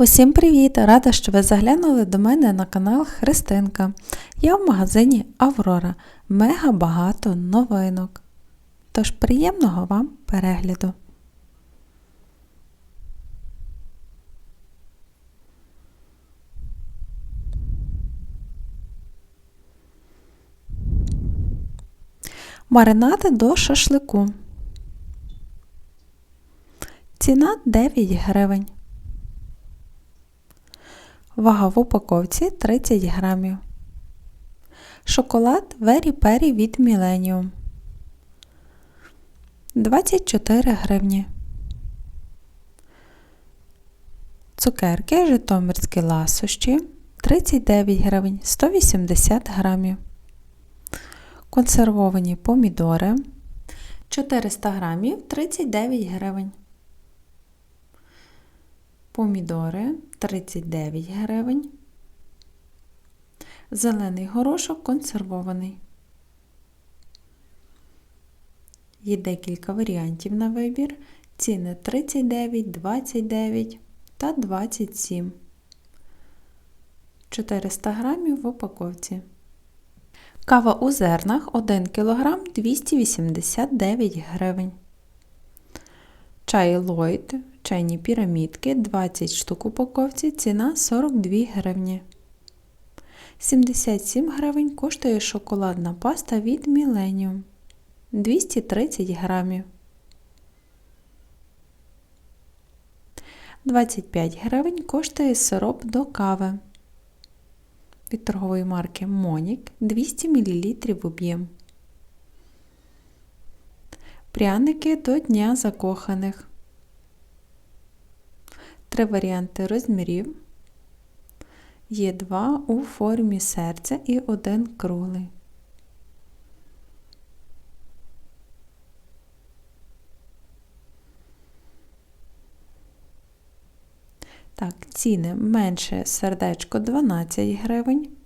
Усім привіт! Рада, що ви заглянули до мене на канал Христинка. Я в магазині Аврора. Мега багато новинок. Тож приємного вам перегляду! Маринади до шашлику. Ціна 9 гривень. Вага в упаковці 30 грамів. Шоколад Вері Пері від Millennium 24 гривні. Цукерки Житомирські ласощі 39 гривень 180 грамів. Консервовані помідори 400 грамів 39 гривень. Помідори 39 гривень. Зелений горошок консервований. Є декілька варіантів на вибір. Ціни 39, 29 та 27. 400 грамів в упаковці. Кава у зернах 1 кг 289 гривень. Чай Ллойд, чайні пірамідки 20 штук упаковці, ціна 42 гривні. 77 гривень коштує шоколадна паста від Millennium 230 грамів. 25 гривень коштує сироп до кави від торгової марки Монік 200 мл об'єм. Пряники до Дня закоханих. Три варіанти розмірів. Є два у формі серця і один круглий. Так, ціни менше сердечко 12 гривень.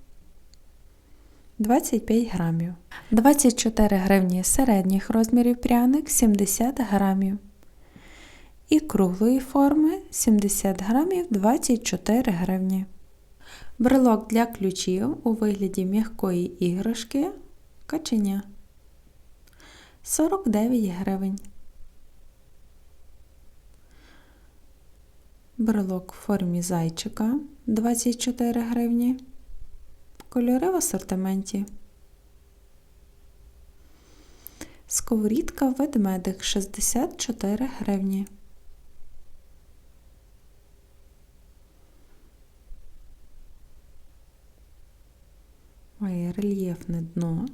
25 грамів. 24 гривні середніх розмірів пряник 70 грамів. І круглої форми 70 грамів 24 гривні. Брелок для ключів у вигляді м'якої іграшки каченя 49 гривень. Брелок в формі зайчика 24 гривні. Кольори в асортименті. Сковорідка ведмедик 64 гривні. Має рельєфне дно.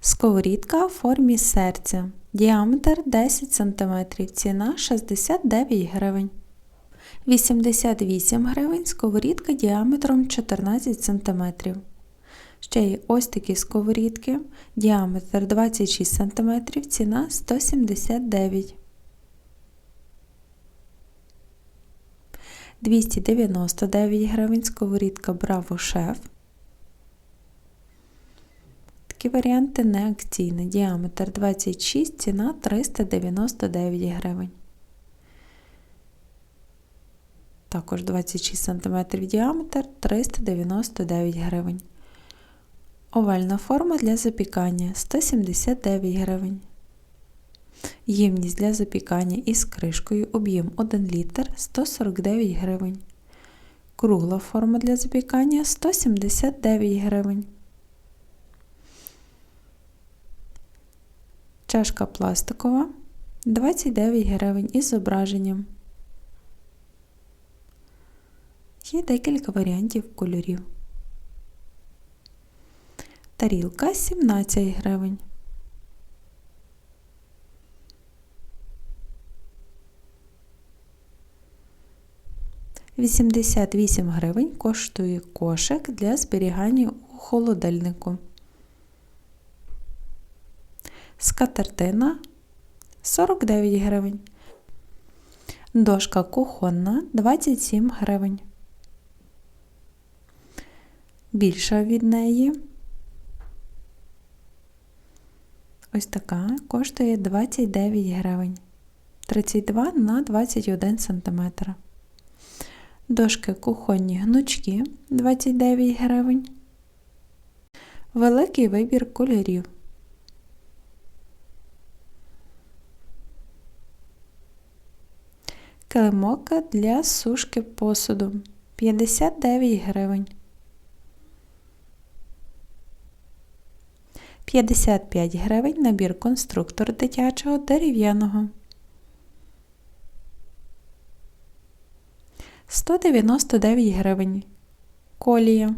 Сковорідка в формі серця. Діаметр 10 см. Ціна 69 гривень. 88 гривень сковорідка діаметром 14 см. Ще є ось такі сковорідки. Діаметр 26 см. Ціна 179 299 гривень сковорідка Браво Шеф. Такі варіанти не акційні. Діаметр 26, ціна 399 гривень. Також 26 см діаметр 399 гривень. Овальна форма для запікання 179 гривень. Ємність для запікання із кришкою об'єм 1 літр 149 гривень. Кругла форма для запікання 179 гривень. Чашка пластикова 29 гривень із зображенням. Є декілька варіантів кольорів. Тарілка 17 гривень. Вісімдесят вісім гривень коштує кошик для зберігання у холодильнику. Скатертина 49 гривень. Дошка кухонна 27 гривень. Більша від неї. Ось така коштує 29 гривень. 32 на 21 см. Дошки кухонні гнучки 29 гривень. Великий вибір кольорів. Килимок для сушки посуду 59 гривень. 55 гривень набір конструктор дитячого дерев'яного. 199 гривень. Колія.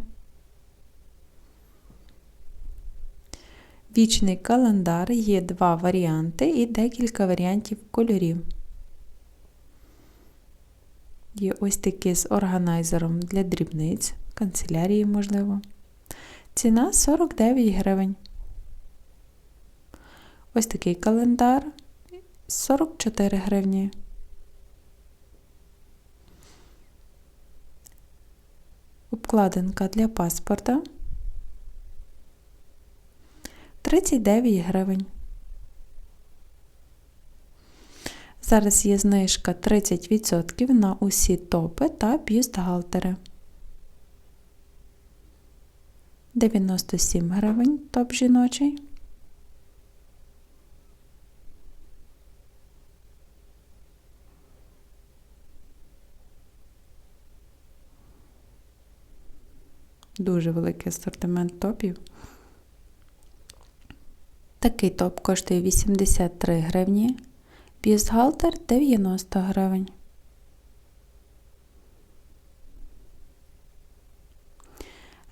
Вічний календар є два варіанти і декілька варіантів кольорів. Є ось такі з органайзером для дрібниць, канцелярії, можливо. Ціна 49 гривень. Ось такий календар 44 гривні. Обкладинка для паспорта 39 гривень. Зараз є знижка 30% на усі топи та бюстгальтери. 97 гривень топ жіночий. Дуже великий асортимент топів. Такий топ коштує 83 гривні, бюстгальтер 90 гривень.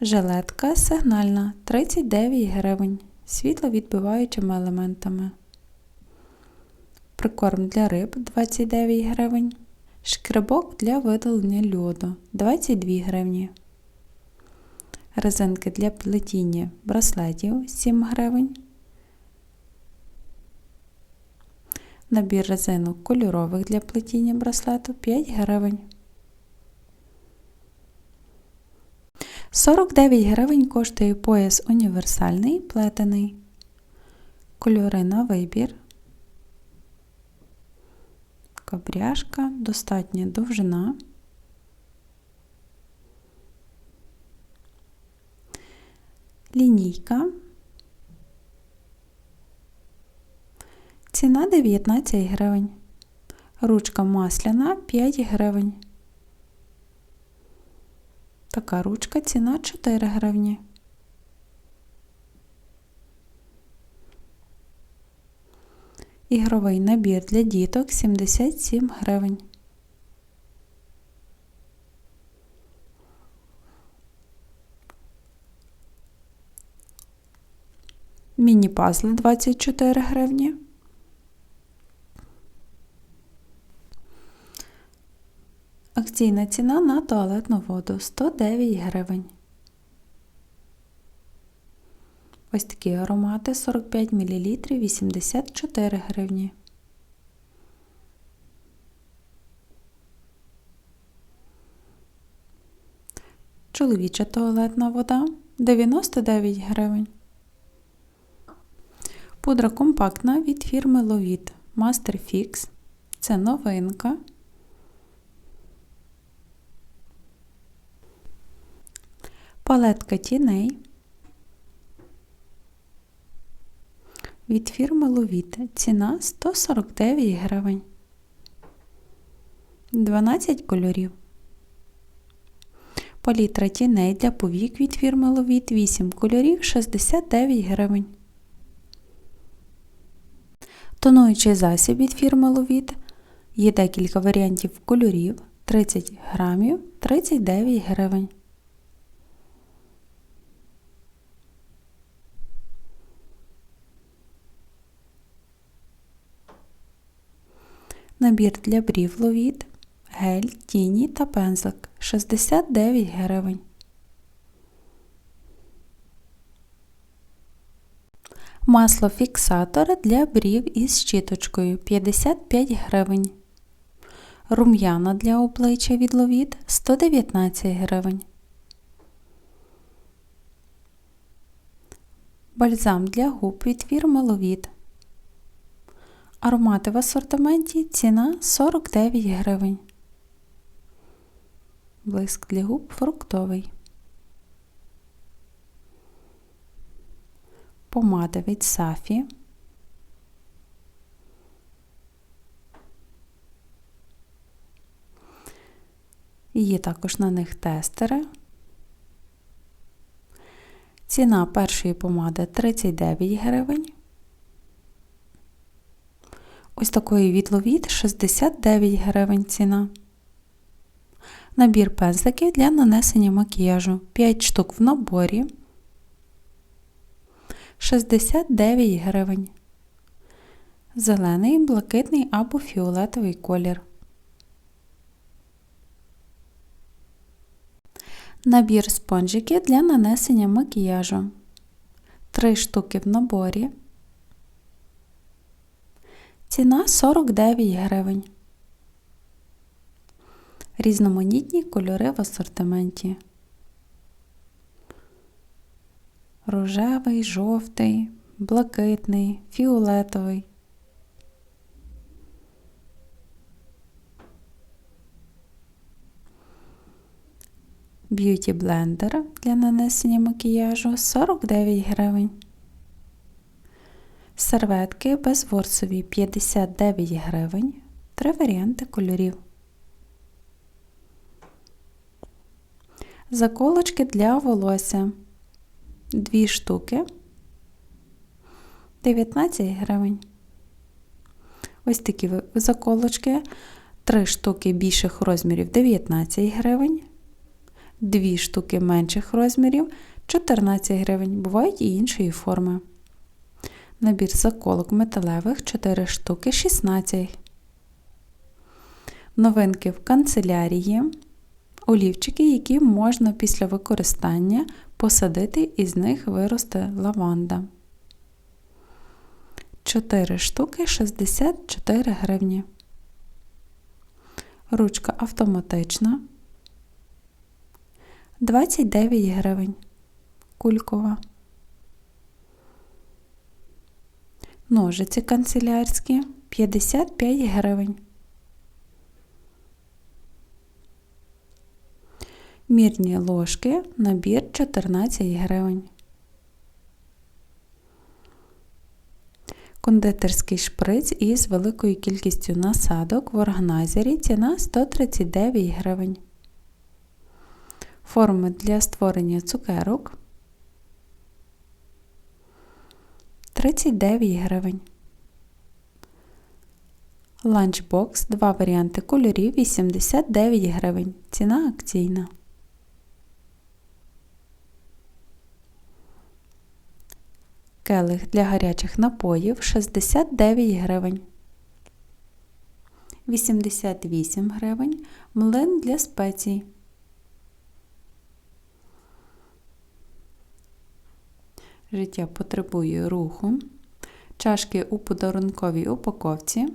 Жилетка сигнальна 39 гривень, світловідбиваючими елементами. Прикорм для риб 29 гривень. Шкребок для видалення льоду 22 гривні. Резинки для плетіння браслетів 7 гривень. Набір резинок кольорових для плетіння браслету 5 гривень. 49 гривень коштує пояс універсальний плетений. Кольори на вибір. Кабряшка, достатня довжина. Лінійка. Ціна 19 гривень. Ручка масляна 5 гривень. Така ручка ціна 4 гривні. Ігровий набір для діток 77 гривень. Міні-пазли 24 гривні. Акційна ціна на туалетну воду 109 гривень. Ось такі аромати 45 мл 84 гривні. Чоловіча туалетна вода 99 гривень. Пудра компактна від фірми Lovit Master Fix. Це новинка. Палетка тіней від фірми Lovit. Ціна 149 гривень. 12 кольорів. Палітра тіней для повік від фірми Lovit 8 кольорів 69 гривень. Тонуючий засіб від фірми Lovit. Є декілька варіантів кольорів 30 грамів 39 гривень. Набір для брів Lovit, гель, тіні та пензлик 69 гривень. Масло фіксатор для брів із щіточкою 55 гривень. Рум'яна для обличчя від Lovit 119 гривень. Бальзам для губ від фірми Lovit. Аромати в асортименті ціна 49 гривень. Блиск для губ фруктовий. Помада від Сафі. Є також на них тестери. Ціна першої помади 39 гривень. Ось такої відловіт 69 гривень ціна. Набір пензликів для нанесення макіяжу 5 штук в наборі 69 гривень. Зелений, блакитний або фіолетовий колір. Набір спонжиків для нанесення макіяжу 3 штуки в наборі. Ціна 49 гривень. Різноманітні кольори в асортименті. Рожевий, жовтий, блакитний, фіолетовий. Б'юті блендер для нанесення макіяжу 49 гривень. Серветки безворсові 59 гривень. Три варіанти кольорів. Заколочки для волосся. Дві штуки 19 гривень. Ось такі заколочки. Три штуки більших розмірів 19 гривень. Дві штуки менших розмірів 14 гривень. Бувають і іншої форми. Набір заколок металевих 4 штуки 16. Новинки в канцелярії. Олівчики, які можна після використання посадити, і з них виросте лаванда. 4 штуки 64 гривні. Ручка автоматична. 29 гривень. Кулькова. Ножиці канцелярські 55 гривень. Мірні ложки набір 14 гривень. Кондитерський шприц із великою кількістю насадок в органайзері ціна 139 гривень. Форми для створення цукерок 39 гривень. Ланчбокс, два варіанти кольорів 89 гривень. Ціна акційна. Келих для гарячих напоїв 69 гривень. 88 гривень. Млин для спецій. Життя потребує руху. Чашки у подарунковій упаковці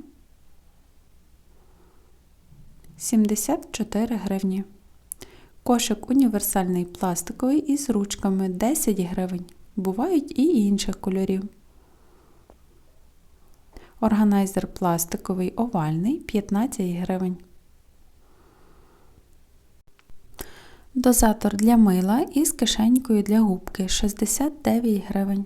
74 гривні. Кошик універсальний пластиковий із ручками 10 гривень. Бувають і інших кольорів. Органайзер пластиковий овальний 15 гривень. Дозатор для мила із кишенькою для губки 69 гривень.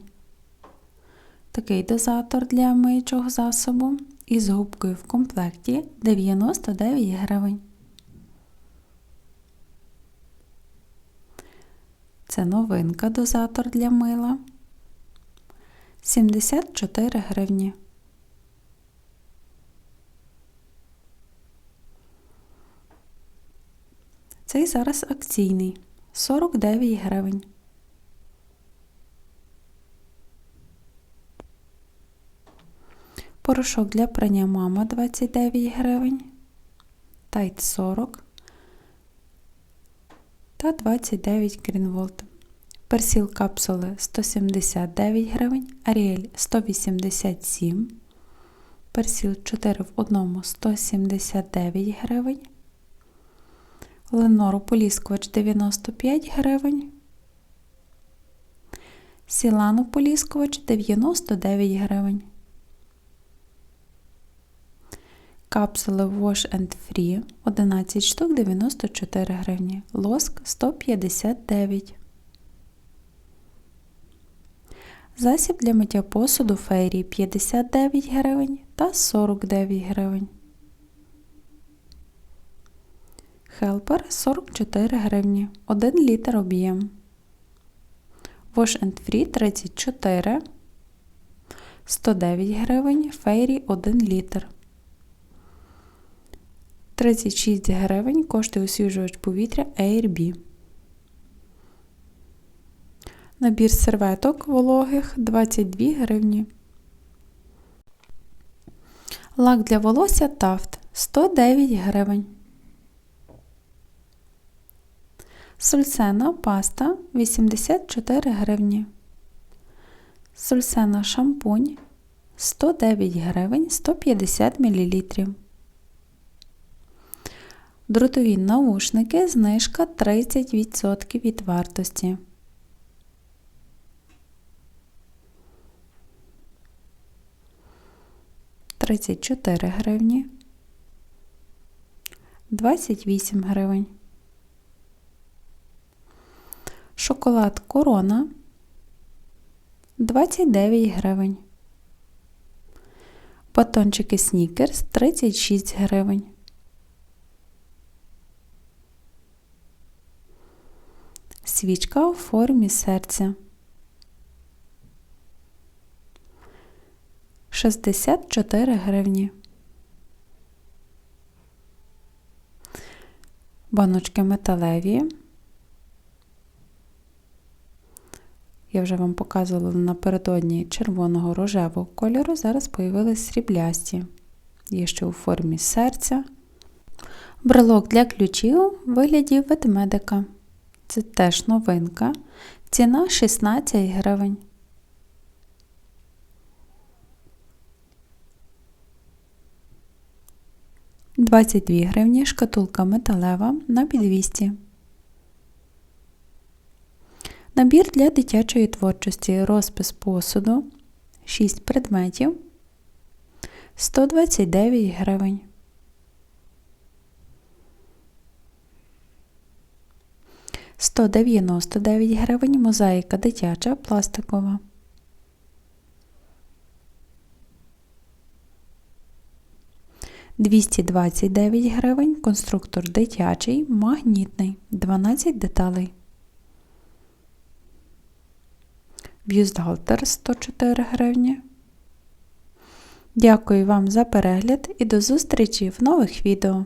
Такий дозатор для миючого засобу із губкою в комплекті 99 гривень. Це новинка дозатор для мила 74 гривні. Цей зараз акційний 49 гривень. Порошок для прання мама 29 гривень. Тайт 40 та 29 Грінволт. Персіл капсули 179 гривень, Аріель 187 Персіл 4 в 1 179 гривень. Ленор Поліскувач 95 гривень. Сілану Поліскувач 99 гривень. Капсули Wash and Free 11 штук 94 гривні. Лоск 159. Засіб для миття посуду фейрі 59 гривень та 49 гривень. Хелпер 44 гривні. 1 літр об'єм. Wash and Free 34 109 гривень. Фейрі 1 літр. 36 гривень коштує освіжувач повітря AirB. Набір серветок вологих 22 гривні. Лак для волосся Тафт 109 гривень. Сульсена паста 84 гривні. Сульсена шампунь 109 гривень 150 мл. Дротові наушники знижка 30% від вартості. Тридцять чотири гривні. Двадцять вісім гривень. Шоколад корона 29 гривень. Батончики снікерс 36 гривень. Свічка у формі серця 64 гривні. Баночки металеві. Я вже вам показувала напередодні червоного рожевого кольору, зараз появились сріблясті. Є ще у формі серця. Брелок для ключів у вигляді ведмедика. Це теж новинка. Ціна 16 гривень. Двадцять дві гривні шкатулка металева на підвісті. Набір для дитячої творчості. Розпис посуду. 6 предметів. 129 гривень. Сто дев'яносто дев'ять гривень мозаїка дитяча пластикова. Двісті двадцять гривень конструктор дитячий, магнітний, 12 деталей. Бюстгальтер 104 гривні. Дякую вам за перегляд і до зустрічі в нових відео.